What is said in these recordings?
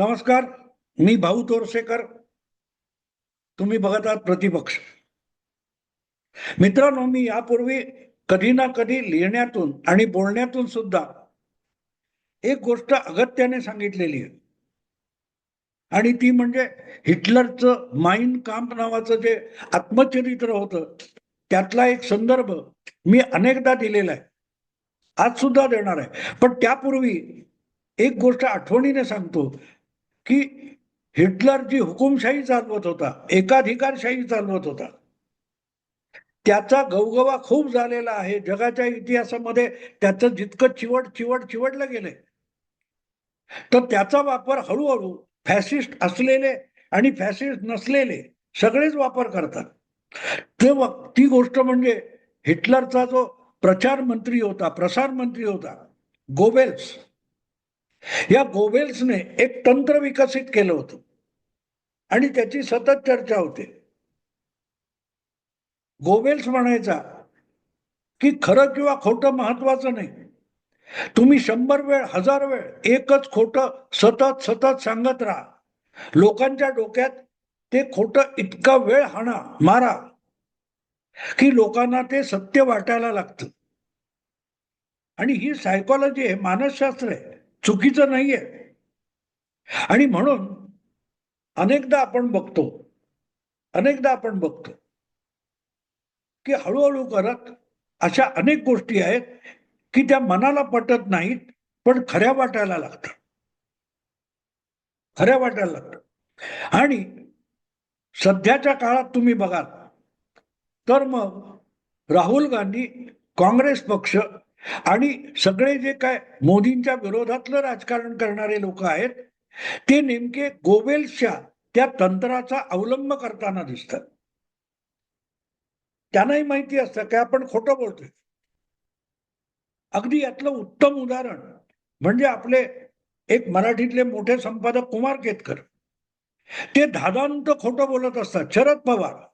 नमस्कार मी भाऊ तोरसेकर. तुम्ही बघत आहात प्रतिपक्ष. मित्रांनो मी यापूर्वी कधी ना कधी लिहिण्यातून आणि बोलण्यातून सुद्धा एक गोष्ट अगत्याने सांगितलेली आहे. आणि ती म्हणजे हिटलरचं माइन कांप नावाचं जे आत्मचरित्र होतं त्यातला एक संदर्भ मी अनेकदा दिलेला आहे. आज सुद्धा देणार आहे. पण त्यापूर्वी एक गोष्ट आठवणीने सांगतो. की हिटलर जी हुकुमशाही चालवत होता एकाधिकारशाही चालवत होता. त्याचा गवगवा खूप झालेला आहे. जगाच्या इतिहासामध्ये त्याचं जितकं चिवट चिवट चिवटलं गेलंय तर त्याचा वापर हळूहळू फॅसिस्ट असलेले आणि फॅसिस्ट नसलेले सगळेच वापर करतात. ते ती गोष्ट म्हणजे हिटलरचा जो प्रचार मंत्री होता प्रसार मंत्री होता गोबेल्स. या गोबेल्सने एक तंत्र विकसित केलं होतं. आणि त्याची सतत चर्चा होते. गोबेल्स म्हणायचा की खरं किंवा खोटं महत्वाचं नाही. तुम्ही शंभर वेळ हजार वेळ एकच खोटं सतत सतत सांगत राहा. लोकांच्या डोक्यात ते खोटं इतका वेळ हाणा मारा की लोकांना ते सत्य वाटायला लागतं. आणि ही सायकोलॉजी आहे मानसशास्त्र आहे. चुकीचं नाहीये. आणि म्हणून अनेकदा आपण बघतो अनेकदा आपण बघतो की हळूहळू करत अशा अनेक गोष्टी आहेत की त्या मनाला पटत नाहीत पण खऱ्या वाटायला लागतात. खऱ्या वाटायला लागतात. आणि सध्याच्या काळात तुम्ही बघाल तर मग राहुल गांधी काँग्रेस पक्ष आणि सगळे जे काय मोदींच्या विरोधातलं राजकारण करणारे लोक आहेत ते नेमके गोवेल्सच्या त्या तंत्राचा अवलंब करताना दिसतात. त्यांनाही माहिती असतं की आपण खोटं बोलतोय. अगदी यातलं उत्तम उदाहरण म्हणजे आपले एक मराठीतले मोठे संपादक कुमार केतकर. ते धादांत खोटं बोलत असतात शरद पवार.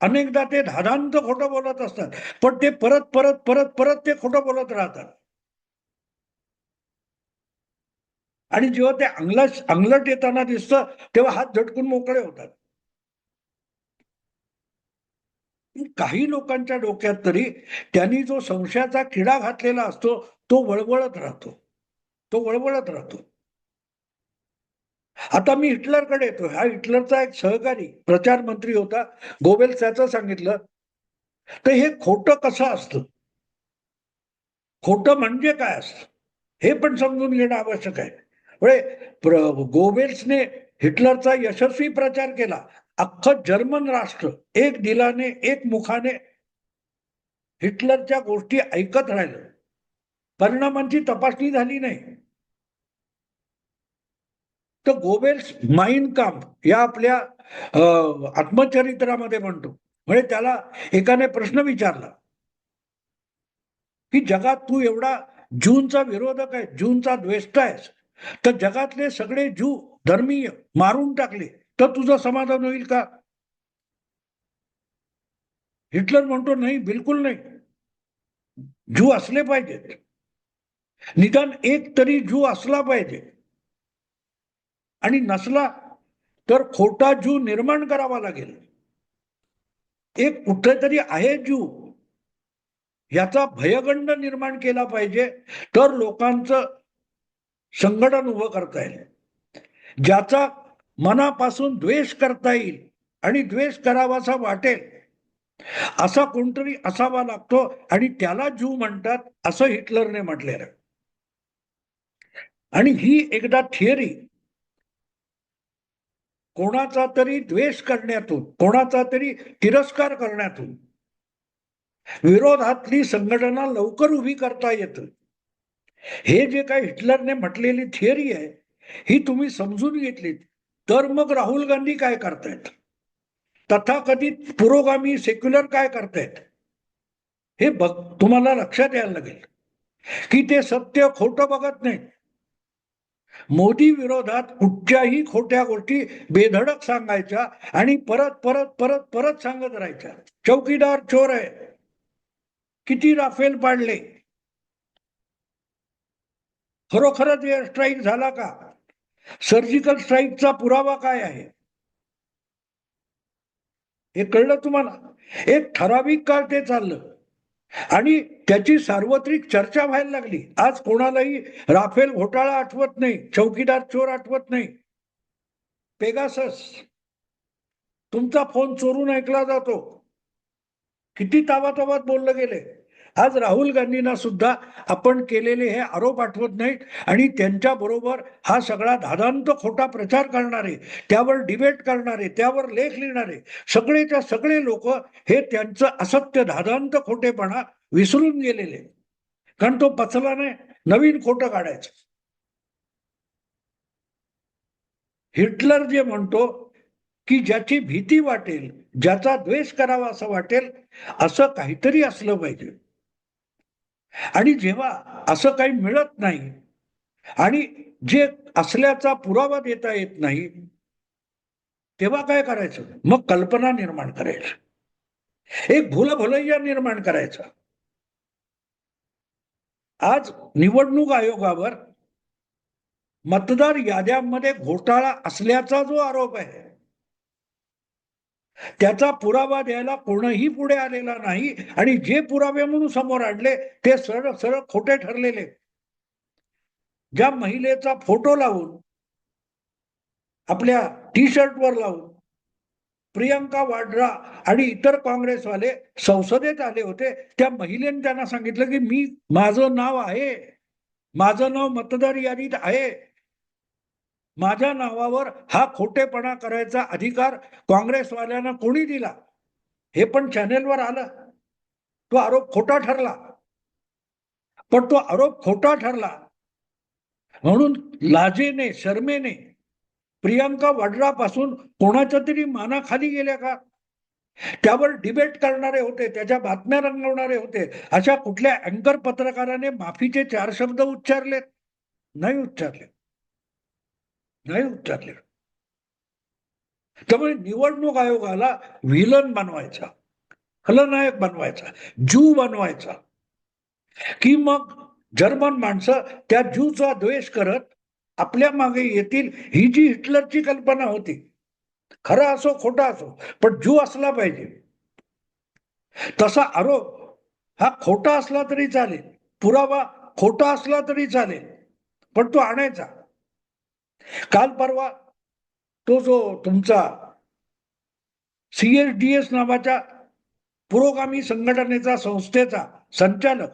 अनेकदा ते धादांत खोटं बोलत असतात पण ते परत परत परत परत ते खोटं बोलत राहतात. आणि जेव्हा ते अंगलट अंगलट येताना दिसतं तेव्हा हात झटकून मोकळे होतात. काही लोकांच्या डोक्यात तरी त्यांनी जो संशयाचा किडा घातलेला असतो तो वळवळत राहतो. तो वळवळत राहतो. आता मी हिटलरकडे येतो हा हिटलरचा एक सहकारी प्रचार मंत्री होता. गोबेल्स त्याचं सांगितलं तर हे खोटं कसं असतं? खोटं म्हणजे काय असतं? हे पण समजून घेणं आवश्यक आहे. म्हणजे प्र- गोबेल्सने हिटलरचा यशस्वी प्रचार केला. अख्खं जर्मन राष्ट्र एक दिलाने एक मुखाने हिटलरच्या गोष्टी ऐकत राहिलं. परिणामांची तपासणी झाली नाही. तर गोबेल्स माइन काम या आपल्या आत्मचरित्रामध्ये म्हणतो. म्हणजे त्याला एकाने प्रश्न विचारला. की जगात तू एवढा जूनचा विरोधक आहे जूनचा द्वेष्ट आहेस तर जगातले सगळे जू धर्मीय मारून टाकले तर तुझं समाधान होईल का? हिटलर म्हणतो नाही बिलकुल नाही. जू असले पाहिजेत. निदान एक तरी जू असला पाहिजे. आणि नसला तर खोटा जू निर्माण करावा लागेल. एक कुठेतरी आहे जू याचा भयगंड निर्माण केला पाहिजे तर लोकांचं संघटन उभं करता येईल. ज्याचा मनापासून द्वेष करता येईल आणि द्वेष करावासा वाटेल असा कोणतरी असावा लागतो आणि त्याला जू म्हणतात असं हिटलरने म्हटलेलं. आणि ही एकदा थिअरी कोणाचा तरी द्वेष करण्यातून कोणाचा तरी तिरस्कार करण्यातून विरोधातली संघटना लवकर उभी करता येत. हे जे काही हिटलरने म्हटलेली थिअरी आहे ही तुम्ही समजून घेतलीत. तर मग राहुल गांधी काय करतायत? तथाकथित पुरोगामी सेक्युलर काय करतायत? हे बघ तुम्हाला लक्षात यायला लागेल. की ते सत्य खोटं बघत नाहीत. मोदी विरोधात कुठच्याही खोट्या गोष्टी बेधडक सांगायच्या आणि परत परत परत परत सांगत राहायच्या. चौकीदार चोर आहे. किती राफेल पाडले. खरोखरच एअर स्ट्राईक झाला का? सर्जिकल स्ट्राईकचा पुरावा काय आहे? हे कळलं तुम्हाला? एक ठराविक काळ ते चाललं. आणि त्याची सार्वत्रिक चर्चा व्हायला लागली. आज कोणालाही राफेल घोटाळा आठवत नाही चौकीदार चोर आठवत नाही. पेगासस तुमचा फोन चोरून ऐकला जातो. किती तावातावात बोललं गेले? आज राहुल गांधींना सुद्धा आपण केलेले हे आरोप आठवत नाहीत. आणि त्यांच्या बरोबर हा सगळा धादांत खोटा प्रचार करणारे त्यावर डिबेट करणारे त्यावर लेख लिहिणारे सगळेच्या सगळे लोक हे त्यांचं असत्य धादांत खोटेपणा विसरून गेलेले. कारण तो पचला नाही नवीन खोटं काढायचं. हिटलर जे म्हणतो की ज्याची भीती वाटेल ज्याचा द्वेष करावा असं वाटेल असं काहीतरी असलं पाहिजे. आणि जेव्हा असं काही मिळत नाही आणि जे असल्याचा पुरावा देता येत नाही तेव्हा काय करायचं? मग कल्पना निर्माण करायची. एक भूलभुलैया निर्माण करायचा. आज निवडणूक आयोगावर मतदार याद्यांमध्ये घोटाळा असल्याचा जो आरोप आहे त्याचा पुरावा द्यायला कोणही पुढे आलेला नाही. आणि जे पुरावे म्हणून समोर आणले ते सरळ सरळ खोटे ठरलेले. ज्या महिलेचा फोटो लावून आपल्या टी शर्टवर लावून प्रियंका वाड्रा आणि इतर काँग्रेसवाले संसदेत आले होते त्या महिलेने त्यांना सांगितलं की मी माझं नाव आहे. माझं नाव मतदार यादीत आहे. माझ्या नावावर हा खोटेपणा करायचा अधिकार काँग्रेसवाल्यांना कोणी दिला? हे पण चॅनेलवर आलं. तो आरोप खोटा ठरला. पण तो आरोप खोटा ठरला. म्हणून लाजेने शर्मेने प्रियांका वड्रापासून कोणाच्या तरी मानाखाली गेल्या का? त्यावर डिबेट करणारे होते त्याच्या बातम्या रंगवणारे होते अशा कुठल्या अँकर पत्रकाराने माफीचे चार शब्द उच्चारले नाही उच्चारले नाही उच्चारले. त्यामुळे निवडणूक आयोगाला विलन बनवायचा खलनायक बनवायचा जू बनवायचा. की मग जर्मन माणसं त्या ज्यूचा द्वेष करत आपल्या मागे येतील ही जी हिटलरची कल्पना होती. खरा असो खोटा असो पण जू असला पाहिजे. तसा आरोप हा खोटा असला तरी चालेल पुरावा खोटा असला तरी चालेल पण तो आणायचा. काल परवा तो जो तुमचा सीएसडीएस नावाच्या पुरोगामी संघटनेचा संस्थेचा संचालक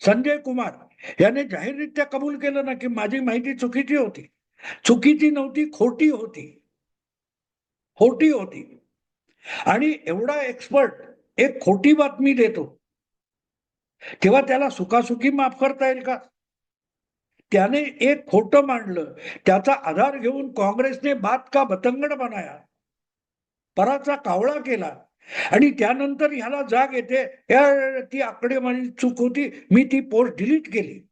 संजय कुमार याने जाहीररित्या कबूल केलं ना की माझी माहिती चुकीची होती. चुकीची नव्हती खोटी होती. खोटी होती. आणि एवढा एक्सपर्ट एक खोटी बातमी देतो. तेव्हा त्याला सुखासुखी माफ करता येईल का? त्याने एक खोटं मांडलं. त्याचा आधार घेऊन काँग्रेसने बात का बतंगड बनाया? पराचा कावळा केला. आणि त्यानंतर ह्याला जाग येते. या ती आकडेवारी चूक होती. मी ती पोस्ट डिलीट केली.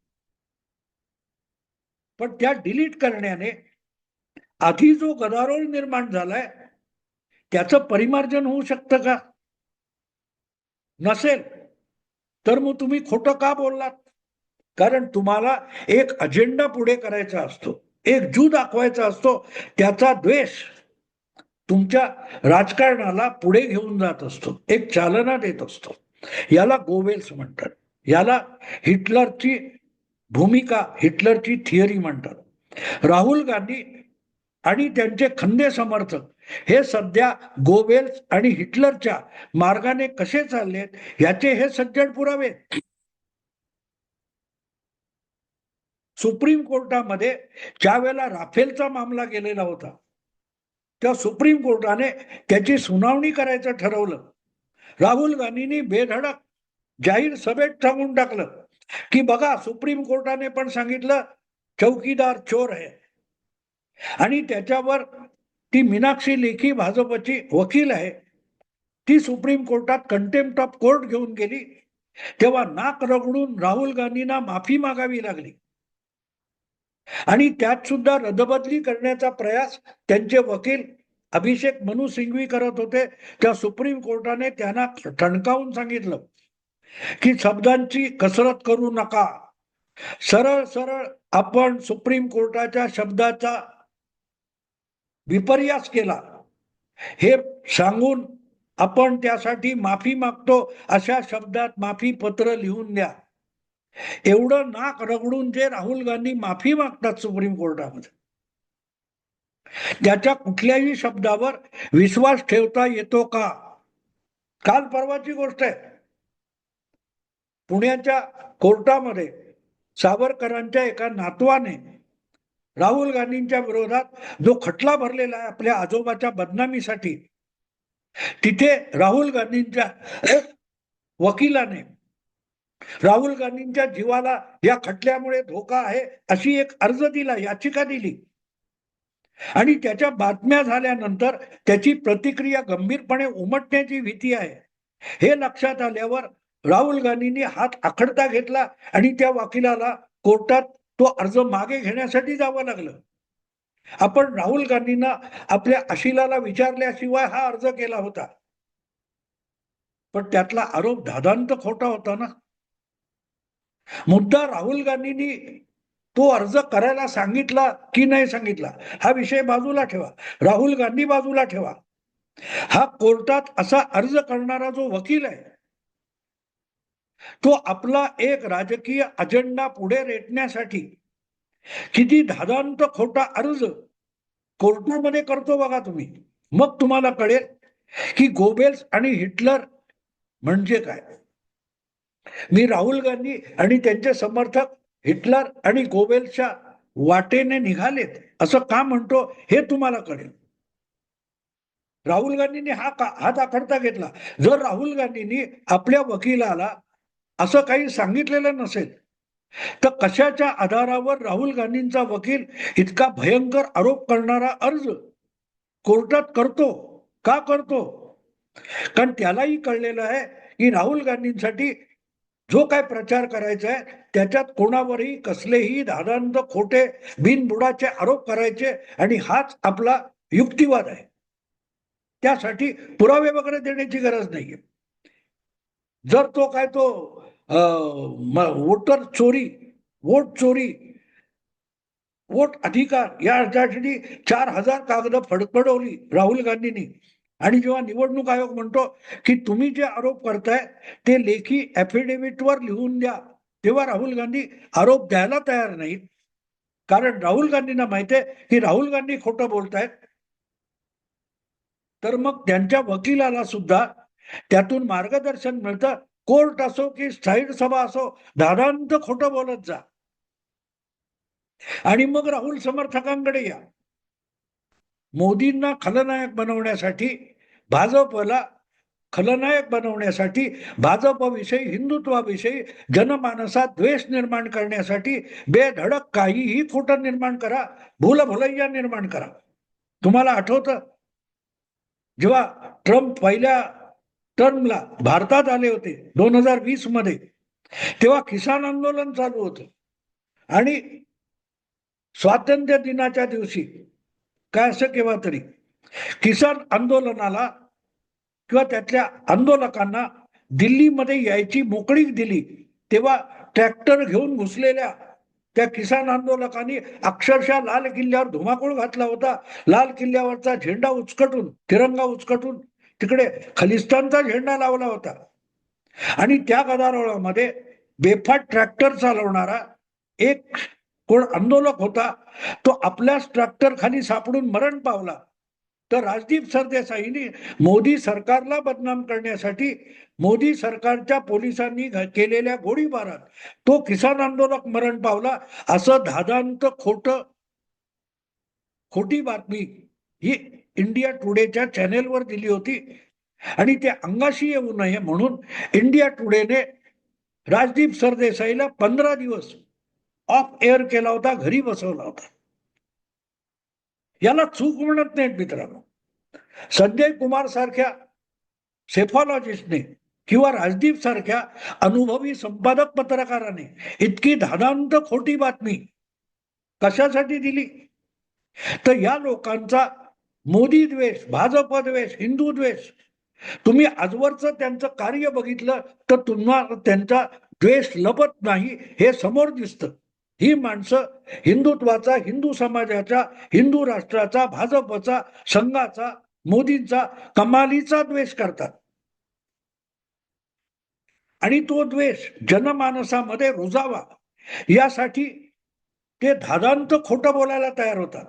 पण त्या डिलीट करण्याने आधी जो गदारोळ निर्माण झालाय त्याचं परिमार्जन होऊ शकतं का? नसेल. तर मग तुम्ही खोटं का बोललात? कारण तुम्हाला एक अजेंडा पुढे करायचा असतो एक जू दाखवायचा असतो त्याचा द्वेष तुमच्या राजकारणाला पुढे घेऊन जात असतो एक चालना देत असतो. याला गोवेल्स म्हणतात. याला हिटलरची भूमिका हिटलरची थिअरी म्हणतात. राहुल गांधी आणि त्यांचे खंदे समर्थक हे सध्या गोवेल्स आणि हिटलरच्या मार्गाने कसे चाललेत याचे हे सज्जड पुरावे. सुप्रीम कोर्टामध्ये ज्या वेळेला राफेलचा मामला गेलेला होता त्या सुप्रीम कोर्टाने त्याची सुनावणी करायचं ठरवलं. राहुल गांधींनी बेधडक जाहीर सभेत सांगून टाकलं की बघा सुप्रीम कोर्टाने पण सांगितलं चौकीदार चोर आहे. आणि त्याच्यावर ती मीनाक्षी लेखी भाजपची वकील आहे ती सुप्रीम कोर्टात कंटेम्प्ट ऑफ कोर्ट घेऊन गेली. तेव्हा नाक रगडून राहुल गांधींना माफी मागावी लागली. आणि त्यात सुद्धा रदबदली करण्याचा प्रयास त्यांचे वकील अभिषेक मनु सिंघवी करत होते. त्या सुप्रीम कोर्टाने त्यांना ठणकावून सांगितलं की शब्दांची कसरत करू नका. सरळ सरळ आपण सुप्रीम कोर्टाच्या शब्दाचा विपर्यास केला. हे सांगून आपण त्यासाठी माफी मागतो. अशा शब्दात माफी पत्र लिहून द्या. एवढं नाक रगडून जे राहुल गांधी माफी मागतात सुप्रीम कोर्टामध्ये त्याच्या कुठल्याही शब्दावर विश्वास ठेवता येतो का? काल परवाची गोष्ट आहे. पुण्याच्या कोर्टामध्ये सावरकरांच्या एका नातवाने राहुल गांधींच्या विरोधात जो खटला भरलेला आहे आपल्या आजोबाच्या बदनामीसाठी तिथे राहुल गांधींच्या वकिलाने राहुल गांधींच्या जीवाला या खटल्यामुळे धोका आहे अशी एक अर्ज दिला याचिका दिली. आणि त्याच्या बातम्या झाल्यानंतर त्याची प्रतिक्रिया गंभीरपणे उमटण्याची भीती आहे. हे लक्षात आल्यावर राहुल गांधींनी हात आखडता घेतला आणि त्या वकिलाला कोर्टात तो अर्ज मागे घेण्यासाठी जावं लागलं. आपण राहुल गांधींना आपल्या अशिलाला विचारल्याशिवाय हा अर्ज केला होता. पण त्यातला आरोप धादांत खोटा होता ना? मुद्दा राहुल गांधींनी तो अर्ज करायला सांगितला की नाही सांगितला हा विषय बाजूला ठेवा. राहुल गांधी बाजूला ठेवा. हा कोर्टात असा अर्ज करणारा जो वकील आहे तो आपला एक राजकीय अजेंडा पुढे रेटण्यासाठी किती धादांत खोटा अर्ज कोर्टामध्ये करतो बघा तुम्ही. मग तुम्हाला कळेल की गोबेल्स आणि हिटलर म्हणजे काय? मी राहुल गांधी आणि त्यांचे समर्थक हिटलर आणि गोवेलच्या वाटेने निघालेत असं का म्हणतो हे तुम्हाला कळेल. राहुल गांधींनी हा का हात आखडता घेतला. जर राहुल गांधींनी आपल्या वकिलाला असं काही सांगितलेलं नसेल तर कशाच्या आधारावर राहुल गांधींचा वकील इतका भयंकर आरोप करणारा अर्ज कोर्टात करतो? का करतो? कारण त्यालाही कळलेलं आहे की राहुल गांधींसाठी जो काय प्रचार करायचा आहे त्याच्यात कोणावरही कसलेही धादांत खोटे बिनबुडाचे आरोप करायचे आणि हाच आपला युक्तिवाद आहे. त्यासाठी पुरावे वगैरे देण्याची गरज नाहीये. जर तो काय तो वोटर चोरी वोट चोरी वोट अधिकार या अर्जासाठी चार हजार कागद फडफडवली राहुल गांधींनी. आणि जेव्हा निवडणूक आयोग म्हणतो की तुम्ही जे आरोप करताय ते लेखी ऍफिडेव्हिटवर लिहून द्या. तेव्हा राहुल गांधी आरोप द्यायला तयार नाहीत. कारण राहुल गांधींना माहिती आहे की राहुल गांधी खोटं बोलतायत. तर मग त्यांच्या वकिलाला सुद्धा त्यातून मार्गदर्शन मिळतं. कोर्ट असो की स्थायी सभा असो दादांत खोटं बोलत जा. आणि मग राहुल समर्थकांकडे या. मोदींना खलनायक बनवण्यासाठी भाजपला खलनायक बनवण्यासाठी भाजपविषयी हिंदुत्वाविषयी जनमानसात द्वेष निर्माण करण्यासाठी बेधडक काहीही खोटं निर्माण करा भूलभुलैया निर्माण करा. तुम्हाला आठवतं? जेव्हा ट्रम्प पहिल्या टर्मला भारतात आले होते दोन हजार वीसमध्ये तेव्हा किसान आंदोलन चालू होतं. आणि स्वातंत्र्य दिनाच्या दिवशी काय असं केव्हा तरी? किसान आंदोलनाला किंवा त्यातल्या आंदोलकांना दिल्लीमध्ये यायची मोकळीक दिली तेव्हा ट्रॅक्टर घेऊन घुसलेल्या त्या किसान आंदोलकांनी अक्षरशः लाल किल्ल्यावर धुमाकूळ घातला होता. लाल किल्ल्यावरचा झेंडा उचकटून तिरंगा उचकटून तिकडे खलिस्तानचा झेंडा लावला होता. आणि त्या गदारोळामध्ये बेफाट ट्रॅक्टर चालवणारा एक कोण आंदोलक होता तो आपल्याच ट्रॅक्टर खाली सापडून मरण पावला. तर राजदीप सरदेसाईने मोदी सरकारला बदनाम करण्यासाठी मोदी सरकारच्या पोलिसांनी केलेल्या गोळीबारात तो किसान आंदोलक मरण पावला असं धादांत खोट खोटी बातमी ही इंडिया टुडेच्या चॅनेलवर दिली होती. आणि ते अंगाशी येऊ नये म्हणून इंडिया टुडेने राजदीप सरदेसाईला पंधरा दिवस ऑफ एअर केला होता घरी बसवला होता. याला चूक म्हणत नाहीत मित्रांनो. संजय कुमार सारख्या सेफॉलॉजिस्टने किंवा राजदीप सारख्या अनुभवी संपादक पत्रकाराने इतकी धादांत खोटी बातमी कशासाठी दिली? तर या लोकांचा मोदी द्वेष भाजप द्वेष हिंदू द्वेष तुम्ही आजवरचं त्यांचं कार्य बघितलं तर तुम्हाला त्यांचा द्वेष लपत नाही हे समोर दिसतं. ही माणसं हिंदुत्वाचा हिंदू समाजाचा हिंदू राष्ट्राचा भाजपचा संघाचा मोदींचा कमालीचा द्वेष करतात. आणि तो द्वेष जनमानसामध्ये रुजावा. यासाठी ते धादांत खोटं बोलायला तयार होतात.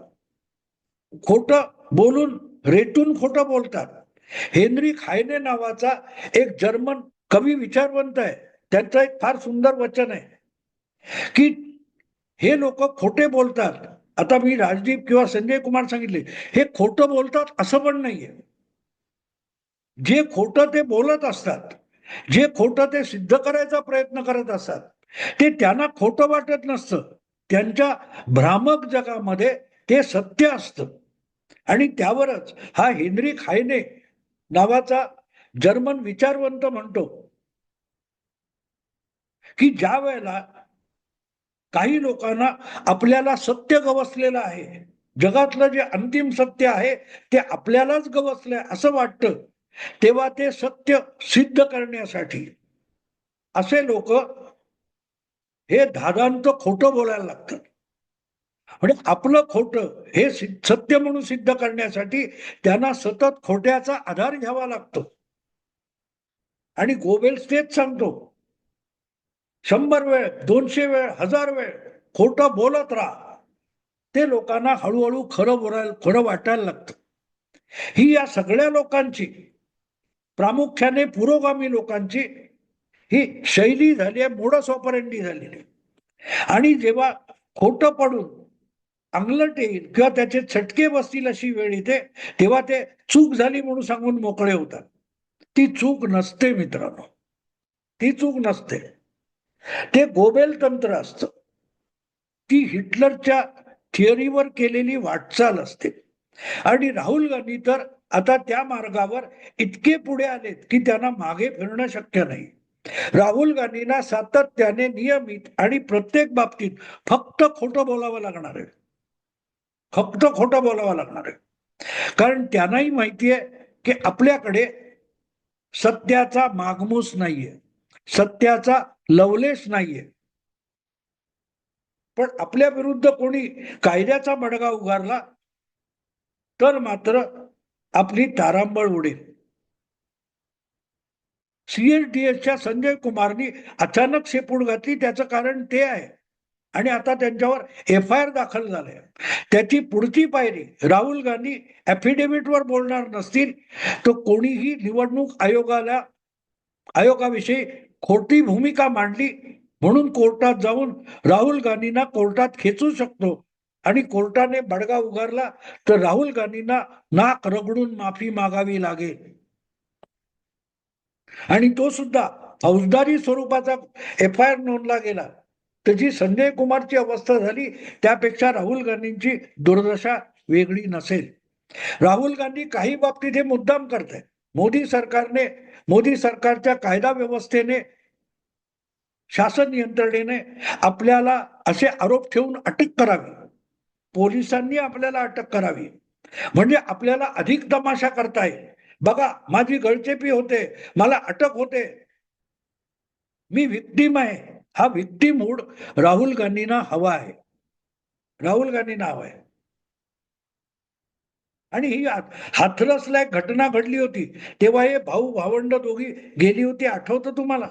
खोटं बोलून रेटून खोटं बोलतात. हेनरी खायने नावाचा एक जर्मन कवी विचारवंत आहे. त्यांचं एक फार सुंदर वचन आहे की हे लोक खोटे बोलतात. आता मी राजदीप किंवा संजय कुमार सांगितले हे खोटं बोलतात असं पण नाहीये. जे खोटं ते बोलत असतात जे खोटं ते सिद्ध करायचा प्रयत्न करत असतात ते त्यांना खोटं वाटत नसतं. त्यांच्या भ्रामक जगामध्ये ते सत्य असतं. आणि त्यावरच हा हेनरी खायने नावाचा जर्मन विचारवंत म्हणतो की ज्या वेळेला काही लोकांना आपल्याला सत्य गवसलेलं आहे. जगातलं जे अंतिम सत्य आहे ते आपल्यालाच गवसलंय असं वाटतं. तेव्हा ते सत्य सिद्ध करण्यासाठी. असे लोक हे धादांत खोटं बोलायला लागतात. म्हणजे आपलं खोटं हे सत्य म्हणून सिद्ध करण्यासाठी त्यांना सतत खोट्याचा आधार घ्यावा लागतो. आणि गोबेल्स तेच सांगतो शंभर वेळ दोनशे वेळ हजार वेळ खोटं बोलत राहा. ते लोकांना हळूहळू खरं बोलायला खरं वाटायला लागतं. ही या सगळ्या लोकांची प्रामुख्याने पुरोगामी लोकांची ही शैली झाली आहे मोडस ऑपरेंडी झालेली आहे. आणि जेव्हा खोटं पडून अंगलट येईल किंवा त्याचे छटके बसतील अशी वेळ येते तेव्हा ते चूक झाली म्हणून सांगून मोकळे होतात. ती चूक नसते मित्रांनो. ती चूक नसते. ते गोबेल तंत्र असतं. ती हिटलरच्या थिअरीवर केलेली वाटचाल असते. आणि राहुल गांधी तर आता त्या मार्गावर इतके पुढे आलेत की त्यांना मागे फिरणं शक्य नाही. राहुल गांधींना सातत्याने नियमित आणि प्रत्येक बाबतीत फक्त खोटं बोलावं लागणार आहे. फक्त खोटं बोलावं लागणार आहे. कारण त्यांनाही माहितीये की आपल्याकडे सत्याचा मागमूस नाहीये. सत्याचा लवलेश नाहीये. पण आपल्या विरुद्ध कोणी कायद्याचा बडगा उगारला तर मात्र आपली तारांबळ उडेल. सीएसडीएसच्या संजय कुमारनी अचानक शेपूड घातली त्याचं कारण ते आहे. आणि आता त्यांच्यावर एफ आय आर दाखल झालाय. त्याची पुढची पायरी राहुल गांधी ऍफिडेव्हिटवर बोलणार नसतील तर कोणीही निवडणूक आयोगाला आयोगाविषयी खोटी भूमिका मांडली म्हणून कोर्टात जाऊन राहुल गांधींना कोर्टात खेचू शकतो. आणि कोर्टाने बडगा उगारला तर राहुल गांधींना नाक रगडून माफी मागावी लागेल. आणि तो सुद्धा फौजदारी स्वरूपाचा एफ आय आर नोंदला गेला. त्याची संजय कुमारची अवस्था झाली त्यापेक्षा राहुल गांधींची दुर्दशा वेगळी नसेल. राहुल गांधी काही बाबतीत हे मुद्दाम करत मोदी सरकारने मोदी सरकारच्या कायदा व्यवस्थेने शासन यंत्रणेने आपल्याला असे आरोप ठेवून अटक करावी. पोलिसांनी आपल्याला अटक करावी. म्हणजे आपल्याला अधिक तमाशा करता येईल. बघा माझी गळचेपी होते मला अटक होते. मी विक्टीम आहे. हा विक्टीम मूड राहुल गांधींना हवा आहे. राहुल गांधींना हवा आहे. आणि ही हाथरसला एक घटना घडली होती. तेव्हा हे भाऊ भावंड दोघी गेली होती आठवतं तुम्हाला?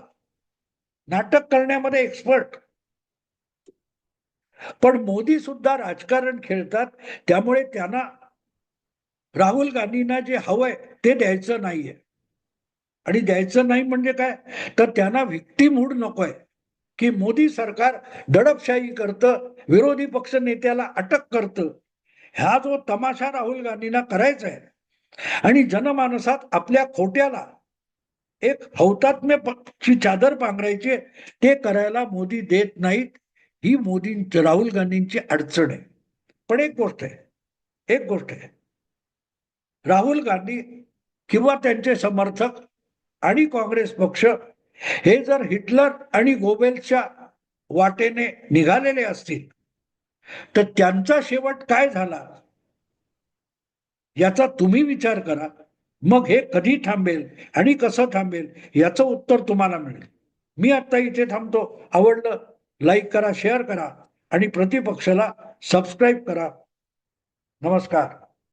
नाटक करण्यामध्ये एक्सपर्ट पण मोदी सुद्धा राजकारण खेळतात त्यामुळे त्यांना राहुल गांधींना जे हवंय ते द्यायचं नाहीये. आणि द्यायचं नाही म्हणजे काय? तर त्यांना व्यक्ती मूड नकोय. की मोदी सरकार दडपशाही करतं विरोधी पक्ष नेत्याला अटक करतं ह्या जो तमाशा राहुल गांधींना करायचा आहे आणि जनमानसात आपल्या खोट्याला एक हौतात्म्य ची चादर पांघरायची ते करायला मोदी देत नाहीत ही मोदी राहुल गांधींची अडचण आहे. पण एक गोष्ट आहे एक गोष्ट आहे. राहुल गांधी किंवा त्यांचे समर्थक आणि काँग्रेस पक्ष हे जर हिटलर आणि गोबेल्सच्या वाटेने निघालेले असतील तर त्यांचा शेवट काय झाला? याचा तुम्ही विचार करा. मग हे कधी थांबेल आणि कसं थांबेल याचं उत्तर तुम्हाला मिळेल. मी आता इथे थांबतो. आवडलं लाईक करा शेअर करा आणि प्रतिपक्षाला सबस्क्राईब करा. नमस्कार.